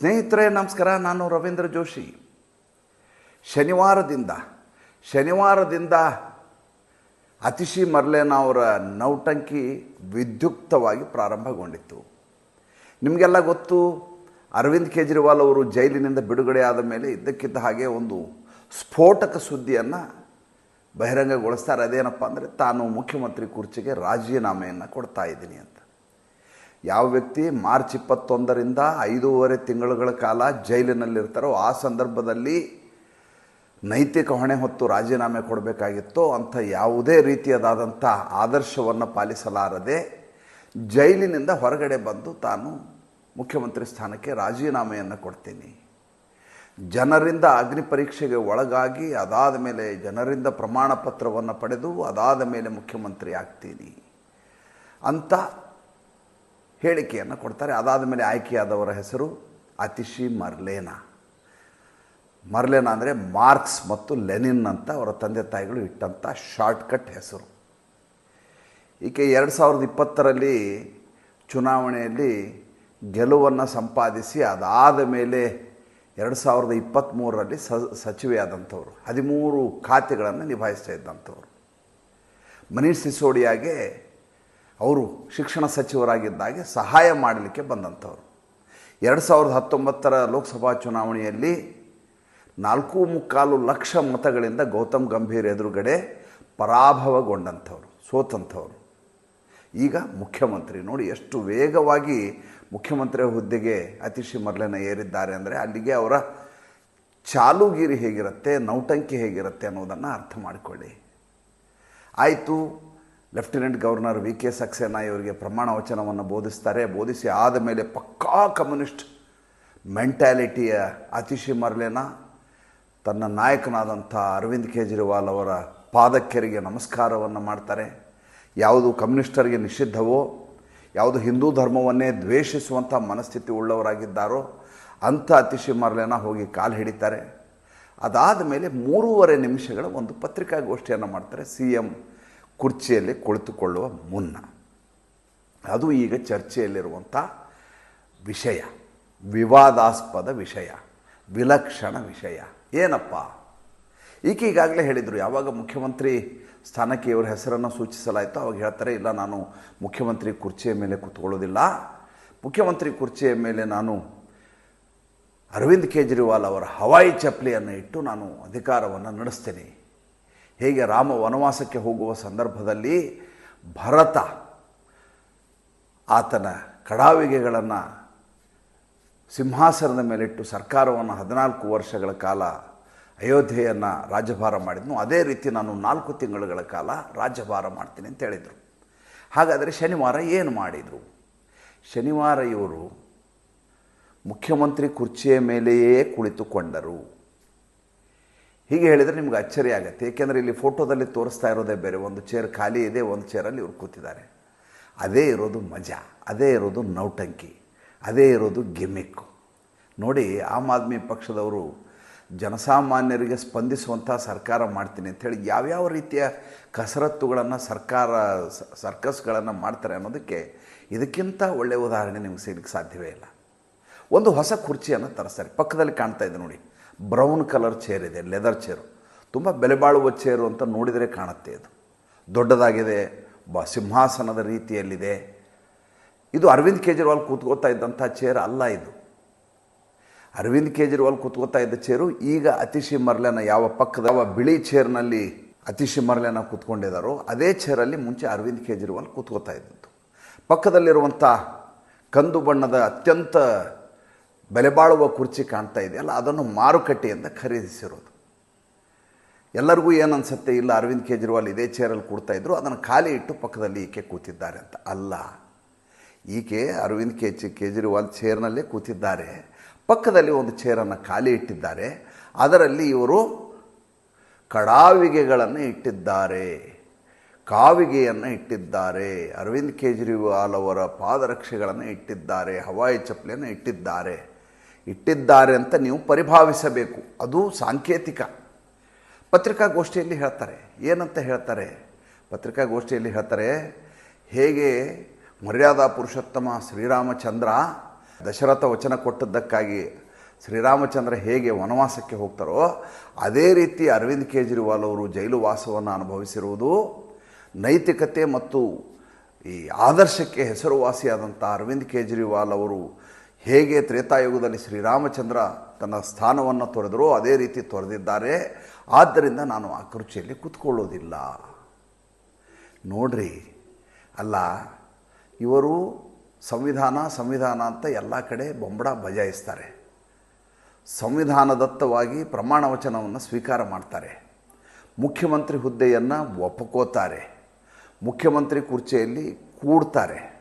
ಸ್ನೇಹಿತರೆ, ನಮಸ್ಕಾರ. ನಾನು ರವೀಂದ್ರ ಜೋಶಿ. ಶನಿವಾರದಿಂದ ಶನಿವಾರದಿಂದ ಅತಿಶಿ ಮರ್ಲೇನ ಅವರ ನೌಟಂಕಿ ವಿದ್ಯುಕ್ತವಾಗಿ ಪ್ರಾರಂಭಗೊಂಡಿತ್ತು. ನಿಮಗೆಲ್ಲ ಗೊತ್ತು, ಅರವಿಂದ್ ಕೇಜ್ರಿವಾಲ್ ಅವರು ಜೈಲಿನಿಂದ ಬಿಡುಗಡೆ ಆದ ಮೇಲೆ ಇದ್ದಕ್ಕಿದ್ದ ಹಾಗೆ ಒಂದು ಸ್ಫೋಟಕ ಸುದ್ದಿಯನ್ನು ಬಹಿರಂಗಗೊಳಿಸ್ತಾರೆ ಅದೇನಪ್ಪ ಅಂದರೆ, ತಾನು ಮುಖ್ಯಮಂತ್ರಿ ಕುರ್ಚಿಗೆ ರಾಜೀನಾಮೆಯನ್ನು ಕೊಡ್ತಾ ಇದ್ದೀನಿ ಅಂತ. ಯಾವ ವ್ಯಕ್ತಿ ಮಾರ್ಚ್ ಇಪ್ಪತ್ತೊಂದರಿಂದ ಐದೂವರೆ ತಿಂಗಳುಗಳ ಕಾಲ ಜೈಲಿನಲ್ಲಿರ್ತಾರೋ ಆ ಸಂದರ್ಭದಲ್ಲಿ ನೈತಿಕ ಹೊಣೆ ಹೊತ್ತು ರಾಜೀನಾಮೆ ಕೊಡಬೇಕಾಗಿತ್ತೋ ಅಂಥ ಯಾವುದೇ ರೀತಿಯದಾದಂಥ ಆದರ್ಶವನ್ನು ಪಾಲಿಸಲಾರದೆ ಜೈಲಿನಿಂದ ಹೊರಗಡೆ ಬಂದು ತಾನು ಮುಖ್ಯಮಂತ್ರಿ ಸ್ಥಾನಕ್ಕೆ ರಾಜೀನಾಮೆಯನ್ನು ಕೊಡ್ತೀನಿ. ಜನರಿಂದ ಅಗ್ನಿ ಪರೀಕ್ಷೆಗೆ ಒಳಗಾಗಿ ಅದಾದ ಮೇಲೆ ಜನರಿಂದ ಪ್ರಮಾಣ ಪತ್ರವನ್ನು ಪಡೆದು ಅದಾದ ಮೇಲೆ ಮುಖ್ಯಮಂತ್ರಿ ಆಗ್ತೀನಿ. ಅಂತ ಹೇಳಿಕೆಯನ್ನು ಕೊಡ್ತಾರೆ. ಅದಾದ ಮೇಲೆ ಆಯ್ಕೆಯಾದವರ ಹೆಸರು ಅತಿಶಿ ಮರ್ಲೇನಾ. ಮರ್ಲೇನಾ ಅಂದರೆ ಮಾರ್ಕ್ಸ್ ಮತ್ತು ಲೆನಿನ್ ಅಂತ ಅವರ ತಂದೆ ತಾಯಿಗಳು ಇಟ್ಟಂಥ ಶಾರ್ಟ್ಕಟ್ ಹೆಸರು. ಈಕೆ ಎರಡು ಸಾವಿರದ ಇಪ್ಪತ್ತರಲ್ಲಿ ಚುನಾವಣೆಯಲ್ಲಿ ಗೆಲುವನ್ನು ಸಂಪಾದಿಸಿ ಅದಾದ ಮೇಲೆ ಎರಡು ಸಾವಿರದ ಇಪ್ಪತ್ತ್ಮೂರರಲ್ಲಿ ಸ, ಸಚಿವೆಯಾದಂಥವ್ರು. ಹದಿಮೂರು ಖಾತೆಗಳನ್ನು ನಿಭಾಯಿಸ್ತಾ ಇದ್ದಂಥವ್ರು. ಮನೀಷ್ ಸಿಸೋಡಿಯಾಗೆ ಅವರು ಶಿಕ್ಷಣ ಸಚಿವರಾಗಿದ್ದಾಗೆ ಸಹಾಯ ಮಾಡಲಿಕ್ಕೆ ಬಂದಂಥವ್ರು. ಎರಡು ಸಾವಿರದ ಹತ್ತೊಂಬತ್ತರ ಲೋಕಸಭಾ ಚುನಾವಣೆಯಲ್ಲಿ ನಾಲ್ಕು ಮುಕ್ಕಾಲು ಲಕ್ಷ ಮತಗಳಿಂದ ಗೌತಮ್ ಗಂಭೀರ್ ಎದುರುಗಡೆ ಪರಾಭವಗೊಂಡಂಥವ್ರು, ಸೋತಂಥವ್ರು. ಈಗ ಮುಖ್ಯಮಂತ್ರಿ ನೋಡಿ ಎಷ್ಟು ವೇಗವಾಗಿ ಮುಖ್ಯಮಂತ್ರಿ ಹುದ್ದೆಗೆ ಅತಿಶಿ ಮರ್ಲೆನ ಏರಿದ್ದಾರೆ ಅಂದರೆ ಅಲ್ಲಿಗೆ ಅವರ ಚಾಲುಗಿರಿ ಹೇಗಿರುತ್ತೆ, ನೌಟಂಕಿ ಹೇಗಿರುತ್ತೆ ಅನ್ನೋದನ್ನು ಅರ್ಥ ಮಾಡಿಕೊಳ್ಳಿ. ಆಯಿತು lieutenant governor V K Saxena ಇವರಿಗೆ ಪ್ರಮಾಣ ವಚನವನ್ನು ಬೋಧಿಸ್ತಾರೆ. ಬೋಧಿಸಿ ಆದ ಮೇಲೆ ಪಕ್ಕಾ ಕಮ್ಯುನಿಸ್ಟ್ ಮೆಂಟ್ಯಾಲಿಟಿಯ ಅತಿಶಿ ಮರ್ಲೇನ, ತನ್ನ ನಾಯಕನಾದಂಥ ಅರವಿಂದ್ ಕೇಜ್ರಿವಾಲ್ ಅವರ ಪಾದಕ್ಕೆರಿಗೆ ನಮಸ್ಕಾರವನ್ನು ಮಾಡ್ತಾರೆ. ಯಾವುದು ಕಮ್ಯುನಿಸ್ಟರಿಗೆ ನಿಷಿದ್ಧವೋ, ಯಾವುದು ಹಿಂದೂ ಧರ್ಮವನ್ನೇ ದ್ವೇಷಿಸುವಂಥ ಮನಸ್ಥಿತಿ ಉಳ್ಳವರಾಗಿದ್ದಾರೋ, ಅಂಥ ಅತಿಶಿ ಮರ್ಲೇನ ಹೋಗಿ ಕಾಲು ಹಿಡಿತಾರೆ. ಅದಾದ ಮೇಲೆ ಮೂರುವರೆ ನಿಮಿಷಗಳ ಒಂದು ಪತ್ರಿಕಾಗೋಷ್ಠಿಯನ್ನು ಮಾಡ್ತಾರೆ. ಸಿ ಎಂ ಕುರ್ಚಿಯಲ್ಲಿ ಕುಳಿತುಕೊಳ್ಳುವ ಮುನ್ನ. ಅದು ಈಗ ಚರ್ಚೆಯಲ್ಲಿರುವಂಥ ವಿಷಯ. ವಿವಾದಾಸ್ಪದ ವಿಷಯ. ವಿಲಕ್ಷಣ ವಿಷಯ. ಏನಪ್ಪ? ಈಕೆ ಈಗಾಗಲೇ ಹೇಳಿದರು, ಯಾವಾಗ ಮುಖ್ಯಮಂತ್ರಿ ಸ್ಥಾನಕ್ಕೆ ಇವರ ಹೆಸರನ್ನು ಸೂಚಿಸಲಾಯಿತು ಅವಾಗ ಹೇಳ್ತಾರೆ, ಇಲ್ಲ, ನಾನು ಮುಖ್ಯಮಂತ್ರಿ ಕುರ್ಚಿಯ ಮೇಲೆ ಕೂತ್ಕೊಳ್ಳೋದಿಲ್ಲ. ಮುಖ್ಯಮಂತ್ರಿ ಕುರ್ಚಿಯ ಮೇಲೆ ನಾನು ಅರವಿಂದ್ ಕೇಜ್ರಿವಾಲ್ ಅವರ ಹವಾಯಿ ಚಪ್ಪಲಿಯನ್ನು ಇಟ್ಟು ನಾನು ಅಧಿಕಾರವನ್ನು ನಡೆಸ್ತೇನೆ. ಹೇಗೆ ರಾಮ ವನವಾಸಕ್ಕೆ ಹೋಗುವ ಸಂದರ್ಭದಲ್ಲಿ ಭರತ ಆತನ ಕಡಾವಿಗೆಗಳನ್ನು ಸಿಂಹಾಸನದ ಮೇಲಿಟ್ಟು ಸರ್ಕಾರವನ್ನು ಹದಿನಾಲ್ಕು ವರ್ಷಗಳ ಕಾಲ ಅಯೋಧ್ಯೆಯನ್ನು ರಾಜ್ಯಭಾರ ಮಾಡಿದ್ನು. ಅದೇ ರೀತಿ ನಾನು ನಾಲ್ಕು ತಿಂಗಳುಗಳ ಕಾಲ ರಾಜ್ಯಭಾರ ಮಾಡ್ತೀನಿ ಅಂತ ಹೇಳಿದರು. ಹಾಗಾದರೆ ಶನಿವಾರ ಏನು ಮಾಡಿದರು? ಶನಿವಾರ ಇವರು ಮುಖ್ಯಮಂತ್ರಿ ಕುರ್ಚಿಯ ಮೇಲೆಯೇ ಕುಳಿತುಕೊಂಡರು. ಹೀಗೆ ಹೇಳಿದರೆ ನಿಮ್ಗೆ ಅಚ್ಚರಿ ಆಗುತ್ತೆ. ಏಕೆಂದರೆ ಇಲ್ಲಿ ಫೋಟೋದಲ್ಲಿ ತೋರಿಸ್ತಾ ಇರೋದೇ ಬೇರೆ. ಒಂದು ಚೇರ್ ಖಾಲಿ ಇದೆ, ಒಂದು ಚೇರಲ್ಲಿ ಇವ್ರು ಕೂತಿದ್ದಾರೆ. ಅದೇ ಇರೋದು ಮಜಾ, ಅದೇ ಇರೋದು ನೌಟಂಕಿ, ಅದೇ ಇರೋದು ಗಿಮಿಕ್ಕು ನೋಡಿ, ಆಮ್ ಆದ್ಮಿ ಪಕ್ಷದವರು ಜನಸಾಮಾನ್ಯರಿಗೆ ಸ್ಪಂದಿಸುವಂಥ ಸರ್ಕಾರ ಮಾಡ್ತೀನಿ ಅಂಥೇಳಿ ಯಾವ್ಯಾವ ರೀತಿಯ ಕಸರತ್ತುಗಳನ್ನು ಸರ್ಕಾರ, ಸರ್ಕಸ್ಗಳನ್ನು ಮಾಡ್ತಾರೆ ಅನ್ನೋದಕ್ಕೆ ಇದಕ್ಕಿಂತ ಒಳ್ಳೆಯ ಉದಾಹರಣೆ ನಿಮ್ಗೆ ಸಿಗಲಿಕ್ಕೆ ಸಾಧ್ಯವೇ ಇಲ್ಲ. ಒಂದು ಹೊಸ ಕುರ್ಚಿಯನ್ನು ತರಿಸ್ತಾರೆ. ಪಕ್ಕದಲ್ಲಿ ಕಾಣ್ತಾ ಇದೆ ನೋಡಿ. ಬ್ರೌನ್ ಕಲರ್ ಚೇರ್ ಇದೆ, ಲೆದರ್ ಚೇರು. ತುಂಬ ಬೆಲೆ ಬಾಳುವ ಚೇರು ಅಂತ ನೋಡಿದರೆ ಕಾಣುತ್ತೆ ಇದು ದೊಡ್ಡದಾಗಿದೆ, ಬ ಸಿಂಹಾಸನದ ರೀತಿಯಲ್ಲಿದೆ. ಇದು ಅರವಿಂದ್ ಕೇಜ್ರಿವಾಲ್ ಕೂತ್ಕೋತಾ ಇದ್ದಂಥ ಚೇರ್ ಅಲ್ಲ ಇದು. ಅರವಿಂದ್ ಕೇಜ್ರಿವಾಲ್ ಕೂತ್ಕೋತಾ ಇದ್ದ ಚೇರು ಈಗ ಅತಿಶಿ ಮರ್ಲೆನ ಯಾವ ಪಕ್ಕದ, ಯಾವ ಬಿಳಿ ಚೇರ್ನಲ್ಲಿ ಅತಿಶಿ ಮರ್ಲೆನ ಕೂತ್ಕೊಂಡಿದ್ದಾರೋ, ಅದೇ ಚೇರಲ್ಲಿ ಮುಂಚೆ ಅರವಿಂದ್ ಕೇಜ್ರಿವಾಲ್ ಕೂತ್ಕೋತಾ ಇದ್ದದ್ದು ಪಕ್ಕದಲ್ಲಿರುವಂಥ ಕಂದು ಬಣ್ಣದ ಅತ್ಯಂತ ಬೆಲೆ ಬಾಳುವ ಕುರ್ಚಿ ಕಾಣ್ತಾ ಇದೆಯಲ್ಲ ಅದನ್ನು ಮಾರುಕಟ್ಟೆಯಿಂದ ಖರೀದಿಸಿರೋದು. ಎಲ್ಲರಿಗೂ ಏನು ಅನಿಸುತ್ತೆ ಇಲ್ಲ, ಅರವಿಂದ್ ಕೇಜ್ರಿವಾಲ್ ಇದೇ ಚೇರಲ್ಲಿ ಕೂಡ್ತಾ ಇದ್ರು, ಅದನ್ನು ಖಾಲಿ ಇಟ್ಟು ಪಕ್ಕದಲ್ಲಿ ಈಕೆ ಕೂತಿದ್ದಾರೆ ಅಂತ. ಅಲ್ಲ, ಈಕೆ ಅರವಿಂದ್ ಕೇಜ್ ಕೇಜ್ರಿವಾಲ್ ಚೇರ್ನಲ್ಲೇ ಕೂತಿದ್ದಾರೆ. ಪಕ್ಕದಲ್ಲಿ ಒಂದು ಚೇರನ್ನು ಖಾಲಿ ಇಟ್ಟಿದ್ದಾರೆ. ಅದರಲ್ಲಿ ಇವರು ಕಡಾವಿಗೆಗಳನ್ನು ಇಟ್ಟಿದ್ದಾರೆ. ಕಾವಿಗೆಯನ್ನು ಇಟ್ಟಿದ್ದಾರೆ. ಅರವಿಂದ್ ಕೇಜ್ರಿವಾಲ್ ಅವರ ಪಾದರಕ್ಷೆಗಳನ್ನು ಇಟ್ಟಿದ್ದಾರೆ. ಹವಾಯಿ ಚಪ್ಪಲಿಯನ್ನು ಇಟ್ಟಿದ್ದಾರೆ. ಇಟ್ಟಿದ್ದಾರೆ ಅಂತ ನೀವು ಪರಿಭಾವಿಸಬೇಕು. ಅದು ಸಾಂಕೇತಿಕ. ಪತ್ರಿಕಾಗೋಷ್ಠಿಯಲ್ಲಿ ಹೇಳ್ತಾರೆ. ಏನಂತ ಹೇಳ್ತಾರೆ? ಪತ್ರಿಕಾಗೋಷ್ಠಿಯಲ್ಲಿ ಹೇಳ್ತಾರೆ, ಹೇಗೆ ಮರ್ಯಾದಾ ಪುರುಷೋತ್ತಮ ಶ್ರೀರಾಮಚಂದ್ರ ದಶರಥ ವಚನ ಕೊಟ್ಟದ್ದಕ್ಕಾಗಿ ಶ್ರೀರಾಮಚಂದ್ರ ಹೇಗೆ ವನವಾಸಕ್ಕೆ ಹೋಗ್ತಾರೋ, ಅದೇ ರೀತಿ ಅರವಿಂದ್ ಕೇಜ್ರಿವಾಲ್ ಅವರು ಜೈಲು ವಾಸವನ್ನು ಅನುಭವಿಸಿರುವುದು, ನೈತಿಕತೆ ಮತ್ತು ಈ ಆದರ್ಶಕ್ಕೆ ಹೆಸರುವಾಸಿಯಾದಂಥ ಅರವಿಂದ್ ಕೇಜ್ರಿವಾಲ್ ಅವರು ಹೇಗೆ ತ್ರೇತಾಯುಗದಲ್ಲಿ ಶ್ರೀರಾಮಚಂದ್ರ ತನ್ನ ಸ್ಥಾನವನ್ನು ತೊರೆದರೂ ಅದೇ ರೀತಿ ತೊರೆದಿದ್ದಾರೆ. ಆದ್ದರಿಂದ ನಾನು ಆ ಕುರ್ಚಿಯಲ್ಲಿ ಕೂತ್ಕೊಳ್ಳೋದಿಲ್ಲ. ನೋಡ್ರಿ, ಅಲ್ಲ, ಇವರು ಸಂವಿಧಾನ ಸಂವಿಧಾನ ಅಂತ ಎಲ್ಲ ಕಡೆ ಬೊಂಬಡ ಬಜಾಯಿಸ್ತಾರೆ. ಸಂವಿಧಾನದತ್ತವಾಗಿ ಪ್ರಮಾಣ ವಚನವನ್ನು ಸ್ವೀಕಾರ ಮಾಡ್ತಾರೆ. ಮುಖ್ಯಮಂತ್ರಿ ಹುದ್ದೆಯನ್ನು ಒಪ್ಕೋತಾರೆ. ಮುಖ್ಯಮಂತ್ರಿ ಕುರ್ಚಿಯಲ್ಲಿ ಕೂಡ್ತಾರೆ.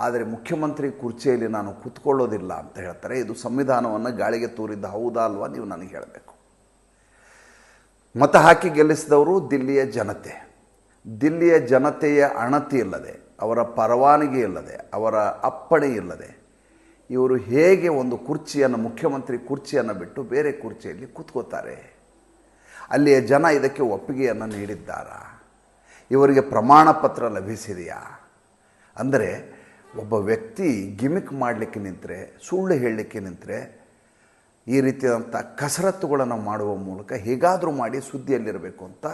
ಆದರೆ ಮುಖ್ಯಮಂತ್ರಿ ಕುರ್ಚಿಯಲ್ಲಿ ನಾನು ಕೂತ್ಕೊಳ್ಳೋದಿಲ್ಲ ಅಂತ ಹೇಳ್ತಾರೆ. ಇದು ಸಂವಿಧಾನವನ್ನು ಗಾಳಿಗೆ ತೂರಿದ್ದ ಹೌದಾ ಅಲ್ವಾ ನೀವು ನನಗೆ ಹೇಳಬೇಕು. ಮತ ಹಾಕಿ ಗೆಲ್ಲಿಸಿದವರು ದಿಲ್ಲಿಯ ಜನತೆ. ದಿಲ್ಲಿಯ ಜನತೆಯ ಅಣತಿ ಇಲ್ಲದೆ, ಅವರ ಪರವಾನಗಿ ಇಲ್ಲದೆ, ಅವರ ಅಪ್ಪಣೆ ಇಲ್ಲದೆ, ಇವರು ಹೇಗೆ ಒಂದು ಕುರ್ಚಿಯನ್ನು, ಮುಖ್ಯಮಂತ್ರಿ ಕುರ್ಚಿಯನ್ನು ಬಿಟ್ಟು ಬೇರೆ ಕುರ್ಚಿಯಲ್ಲಿ ಕೂತ್ಕೋತಾರೆ? ಅಲ್ಲಿಯ ಜನ ಇದಕ್ಕೆ ಒಪ್ಪಿಗೆಯನ್ನು ನೀಡಿದ್ದಾರಾ? ಇವರಿಗೆ ಪ್ರಮಾಣ ಪತ್ರ ಲಭಿಸಿದೆಯಾ? ಅಂದರೆ ಒಬ್ಬ ವ್ಯಕ್ತಿ ಗಿಮಿಕ್ ಮಾಡಲಿಕ್ಕೆ ನಿಂತರೆ, ಸುಳ್ಳು ಹೇಳಲಿಕ್ಕೆ ನಿಂತರೆ, ಈ ರೀತಿಯಾದಂಥ ಕಸರತ್ತುಗಳನ್ನು ಮಾಡುವ ಮೂಲಕ ಹೇಗಾದರೂ ಮಾಡಿ ಸುದ್ದಿಯಲ್ಲಿರಬೇಕು ಅಂತ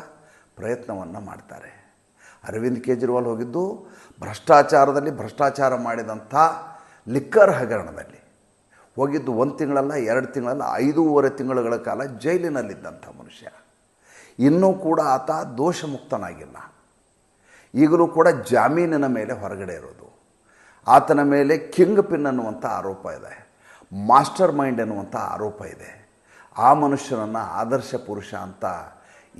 ಪ್ರಯತ್ನವನ್ನು ಮಾಡ್ತಾರೆ. ಅರವಿಂದ್ ಕೇಜ್ರಿವಾಲ್ ಹೋಗಿದ್ದು, ಭ್ರಷ್ಟಾಚಾರದಲ್ಲಿ ಭ್ರಷ್ಟಾಚಾರ ಮಾಡಿದಂಥ ಲಿಕ್ಕರ್ ಹಗರಣದಲ್ಲಿ. ಹೋಗಿದ್ದು ಒಂದು ತಿಂಗಳಲ್ಲ, ಎರಡು ತಿಂಗಳಲ್ಲ, ಐದೂವರೆ ತಿಂಗಳುಗಳ ಕಾಲ ಜೈಲಿನಲ್ಲಿದ್ದಂಥ ಮನುಷ್ಯ. ಇನ್ನೂ ಕೂಡ ಆತ ದೋಷಮುಕ್ತನಾಗಿಲ್ಲ. ಈಗಲೂ ಕೂಡ ಜಾಮೀನಿನ ಮೇಲೆ ಹೊರಗಡೆ ಇರೋದು. ಆತನ ಮೇಲೆ ಕಿಂಗ್ ಪಿನ್ ಅನ್ನುವಂಥ ಆರೋಪ ಇದೆ. ಮಾಸ್ಟರ್ ಮೈಂಡ್ ಎನ್ನುವಂಥ ಆರೋಪ ಇದೆ. ಆ ಮನುಷ್ಯನನ್ನು ಆದರ್ಶ ಪುರುಷ ಅಂತ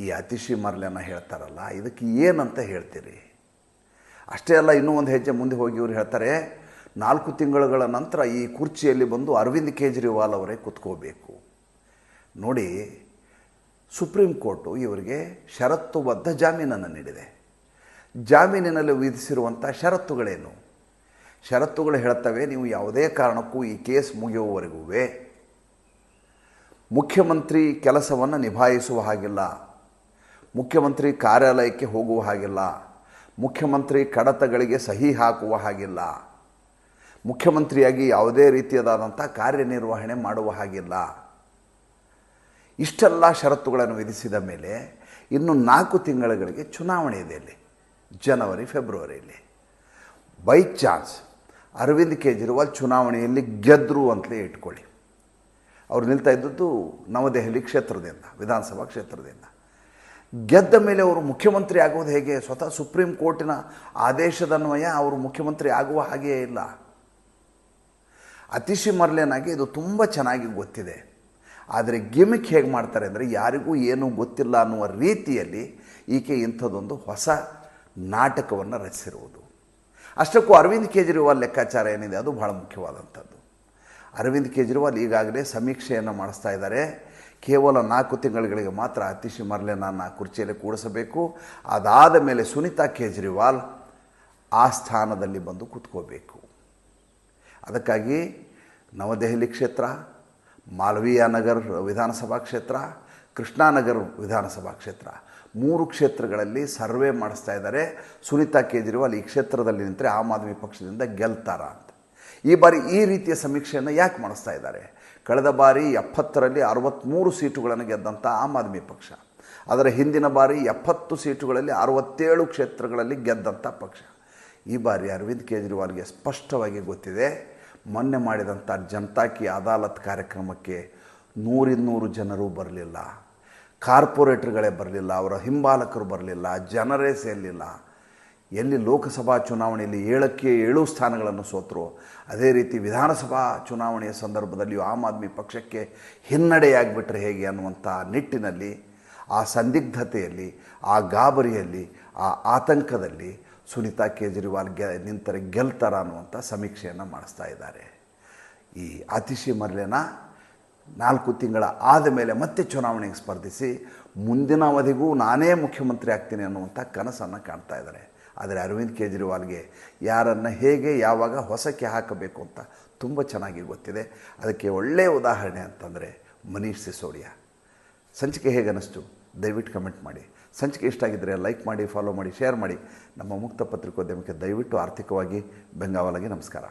ಈ ಅತಿಶಿ ಮರ್ಲೆನ ಹೇಳ್ತಾರಲ್ಲ, ಇದಕ್ಕೆ ಏನಂತ ಹೇಳ್ತೀರಿ? ಅಷ್ಟೇ ಅಲ್ಲ, ಇನ್ನೂ ಒಂದು ಹೆಜ್ಜೆ ಮುಂದೆ ಹೋಗಿ ಇವರು ಹೇಳ್ತಾರೆ, ನಾಲ್ಕು ತಿಂಗಳುಗಳ ನಂತರ ಈ ಕುರ್ಚಿಯಲ್ಲಿ ಬಂದು ಅರವಿಂದ್ ಕೇಜ್ರಿವಾಲ್ ಅವರೇ ಕುತ್ಕೋಬೇಕು. ನೋಡಿ, ಸುಪ್ರೀಂ ಕೋರ್ಟು ಇವರಿಗೆ ಷರತ್ತುಬದ್ಧ ಜಾಮೀನನ್ನು ನೀಡಿದೆ. ಜಾಮೀನಿನಲ್ಲಿ ವಿಧಿಸಿರುವಂಥ ಷರತ್ತುಗಳೇನು? ಷರತ್ತುಗಳು ಹೇಳ್ತವೆ ನೀವು ಯಾವುದೇ ಕಾರಣಕ್ಕೂ ಈ ಕೇಸ್ ಮುಗಿಯುವವರೆಗೂ ಮುಖ್ಯಮಂತ್ರಿ ಕೆಲಸವನ್ನು ನಿಭಾಯಿಸುವ ಹಾಗಿಲ್ಲ. ಮುಖ್ಯಮಂತ್ರಿ ಕಾರ್ಯಾಲಯಕ್ಕೆ ಹೋಗುವ ಹಾಗಿಲ್ಲ. ಮುಖ್ಯಮಂತ್ರಿ ಕಡತಗಳಿಗೆ ಸಹಿ ಹಾಕುವ ಹಾಗಿಲ್ಲ. ಮುಖ್ಯಮಂತ್ರಿಯಾಗಿ ಯಾವುದೇ ರೀತಿಯದಾದಂಥ ಕಾರ್ಯನಿರ್ವಹಣೆ ಮಾಡುವ ಹಾಗಿಲ್ಲ. ಇಷ್ಟೆಲ್ಲ ಷರತ್ತುಗಳನ್ನು ವಿಧಿಸಿದ ಮೇಲೆ ಇನ್ನು ನಾಲ್ಕು ತಿಂಗಳುಗಳಿಗೆ ಚುನಾವಣೆ ಇದೆ ಇಲ್ಲಿ, ಜನವರಿ, ಫೆಬ್ರವರಿಯಲ್ಲಿ. ಬೈ ಚಾನ್ಸ್ ಅರವಿಂದ್ ಕೇಜ್ರಿವಾಲ್ ಚುನಾವಣೆಯಲ್ಲಿ ಗೆದ್ದರು ಅಂತಲೇ ಇಟ್ಕೊಳ್ಳಿ. ಅವ್ರು ನಿಲ್ತಾ ಇದ್ದದ್ದು ನವದೆಹಲಿ ಕ್ಷೇತ್ರದಿಂದ, ವಿಧಾನಸಭಾ ಕ್ಷೇತ್ರದಿಂದ. ಗೆದ್ದ ಮೇಲೆ ಅವರು ಮುಖ್ಯಮಂತ್ರಿ ಆಗೋದು ಹೇಗೆ? ಸ್ವತಃ ಸುಪ್ರೀಂ ಕೋರ್ಟಿನ ಆದೇಶದನ್ವಯ ಅವರು ಮುಖ್ಯಮಂತ್ರಿ ಆಗುವ ಹಾಗೆಯೇ ಇಲ್ಲ. ಅತಿಶಿ ಮರ್ಲೇನಾಗಿ ಇದು ತುಂಬ ಚೆನ್ನಾಗಿ ಗೊತ್ತಿದೆ. ಆದರೆ ಗಿಮಿಕ್ ಹೇಗೆ ಮಾಡ್ತಾರೆ ಅಂದರೆ ಯಾರಿಗೂ ಏನೂ ಗೊತ್ತಿಲ್ಲ ಅನ್ನುವ ರೀತಿಯಲ್ಲಿ ಈಕೆ ಇಂಥದ್ದೊಂದು ಹೊಸ ನಾಟಕವನ್ನು ರಚಿಸಿರುವುದು. ಅಷ್ಟಕ್ಕೂ ಅರವಿಂದ್ ಕೇಜ್ರಿವಾಲ್ ಲೆಕ್ಕಾಚಾರ ಏನಿದೆ ಅದು ಬಹಳ ಮುಖ್ಯವಾದಂಥದ್ದು. ಅರವಿಂದ್ ಕೇಜ್ರಿವಾಲ್ ಈಗಾಗಲೇ ಸಮೀಕ್ಷೆಯನ್ನು ಮಾಡಿಸ್ತಾ ಇದ್ದಾರೆ. ಕೇವಲ ನಾಲ್ಕು ತಿಂಗಳುಗಳಿಗೆ ಮಾತ್ರ ಅತಿಶಿ ಮರ್ಲೆನನ್ನು ಕುರ್ಚಿಯಲ್ಲಿ ಕೂಡಿಸಬೇಕು. ಅದಾದ ಮೇಲೆ ಸುನೀತಾ ಕೇಜ್ರಿವಾಲ್ ಆ ಸ್ಥಾನದಲ್ಲಿ ಬಂದು ಕೂತ್ಕೋಬೇಕು. ಅದಕ್ಕಾಗಿ ನವದೆಹಲಿ ಕ್ಷೇತ್ರ ಮಾಲ್ವಿಯಾ ನಗರ್ ವಿಧಾನಸಭಾ ಕ್ಷೇತ್ರ ಕೃಷ್ಣಾನಗರ್ ವಿಧಾನಸಭಾ ಕ್ಷೇತ್ರ ಮೂರು ಕ್ಷೇತ್ರಗಳಲ್ಲಿ ಸರ್ವೆ ಮಾಡಿಸ್ತಾ ಇದ್ದಾರೆ. ಸುನೀತಾ ಕೇಜ್ರಿವಾಲ್ ಈ ಕ್ಷೇತ್ರದಲ್ಲಿ ನಿಂತರೆ ಆಮ್ ಆದ್ಮಿ ಪಕ್ಷದಿಂದ ಗೆಲ್ತಾರ ಅಂತ. ಈ ಬಾರಿ ಈ ರೀತಿಯ ಸಮೀಕ್ಷೆಯನ್ನು ಯಾಕೆ ಮಾಡಿಸ್ತಾ ಇದ್ದಾರೆ? ಕಳೆದ ಬಾರಿ ಎಪ್ಪತ್ತರಲ್ಲಿ ಅರವತ್ತ್ಮೂರು ಸೀಟುಗಳನ್ನು ಗೆದ್ದಂಥ ಆಮ್ ಆದ್ಮಿ ಪಕ್ಷ. ಅದರ ಹಿಂದಿನ ಬಾರಿ ಎಪ್ಪತ್ತು ಸೀಟುಗಳಲ್ಲಿ ಅರವತ್ತೇಳು ಕ್ಷೇತ್ರಗಳಲ್ಲಿ ಗೆದ್ದಂಥ ಪಕ್ಷ. ಈ ಬಾರಿ ಅರವಿಂದ್ ಕೇಜ್ರಿವಾಲ್ಗೆ ಸ್ಪಷ್ಟವಾಗಿ ಗೊತ್ತಿದೆ, ಮೊನ್ನೆ ಮಾಡಿದಂಥ ಜನತಾಕಿ ಅದಾಲತ್ ಕಾರ್ಯಕ್ರಮಕ್ಕೆ ನೂರಿನ್ನೂರು ಜನರು ಬರಲಿಲ್ಲ. ಕಾರ್ಪೊರೇಟ್ರ್ಗಳೇ ಬರಲಿಲ್ಲ, ಅವರ ಹಿಂಬಾಲಕರು ಬರಲಿಲ್ಲ, ಜನರೇ ಸೇರಲಿಲ್ಲ. ಎಲ್ಲಿ ಲೋಕಸಭಾ ಚುನಾವಣೆಯಲ್ಲಿ ಏಳಕ್ಕೆ ಏಳು ಸ್ಥಾನಗಳನ್ನು ಸೋತರು, ಅದೇ ರೀತಿ ವಿಧಾನಸಭಾ ಚುನಾವಣೆಯ ಸಂದರ್ಭದಲ್ಲಿಯೂ ಆಮ್ ಆದ್ಮಿ ಪಕ್ಷಕ್ಕೆ ಹಿನ್ನಡೆಯಾಗಿಬಿಟ್ರೆ ಹೇಗೆ ಅನ್ನುವಂಥ ನಿಟ್ಟಿನಲ್ಲಿ, ಆ ಸಂದಿಗ್ಧತೆಯಲ್ಲಿ, ಆ ಗಾಬರಿಯಲ್ಲಿ, ಆ ಆತಂಕದಲ್ಲಿ ಸುನೀತಾ ಕೇಜ್ರಿವಾಲ್ಗೆ ನಿಂತರೆ ಗೆಲ್ತಾರ ಅನ್ನುವಂಥ ಸಮೀಕ್ಷೆಯನ್ನು ಮಾಡಿಸ್ತಾ ಇದ್ದಾರೆ. ಈ ಅತಿಶಿ ಮರ್ಲೆನ ನಾಲ್ಕು ತಿಂಗಳ ಆದ ಮೇಲೆ ಮತ್ತೆ ಚುನಾವಣೆಗೆ ಸ್ಪರ್ಧಿಸಿ ಮುಂದಿನ ಅವಧಿಗೂ ನಾನೇ ಮುಖ್ಯಮಂತ್ರಿ ಆಗ್ತೀನಿ ಅನ್ನುವಂಥ ಕನಸನ್ನು ಕಾಣ್ತಾ ಇದ್ದಾರೆ. ಆದರೆ ಅರವಿಂದ್ ಕೇಜ್ರಿವಾಲ್ಗೆ ಯಾರನ್ನು ಹೇಗೆ, ಯಾವಾಗ ಹೊಸಕ್ಕೆ ಹಾಕಬೇಕು ಅಂತ ತುಂಬ ಚೆನ್ನಾಗಿ ಗೊತ್ತಿದೆ. ಅದಕ್ಕೆ ಒಳ್ಳೆಯ ಉದಾಹರಣೆ ಅಂತಂದರೆ ಮನೀಷ್ ಸಿಸೋಡಿಯಾ. ಸಂಚಿಕೆ ಹೇಗೆ ಅನ್ನಿಸ್ತು? ದಯವಿಟ್ಟು ಕಮೆಂಟ್ ಮಾಡಿ. ಸಂಚಿಕೆ ಇಷ್ಟ ಆಗಿದ್ದರೆ ಲೈಕ್ ಮಾಡಿ, ಫಾಲೋ ಮಾಡಿ, ಶೇರ್ ಮಾಡಿ. ನಮ್ಮ ಮುಕ್ತ ಪತ್ರಿಕೋದ್ಯಮಕ್ಕೆ ದಯವಿಟ್ಟು ಆರ್ಥಿಕವಾಗಿ ಬೆಂಗಾವಲಾಗಿ ನಮಸ್ಕಾರ.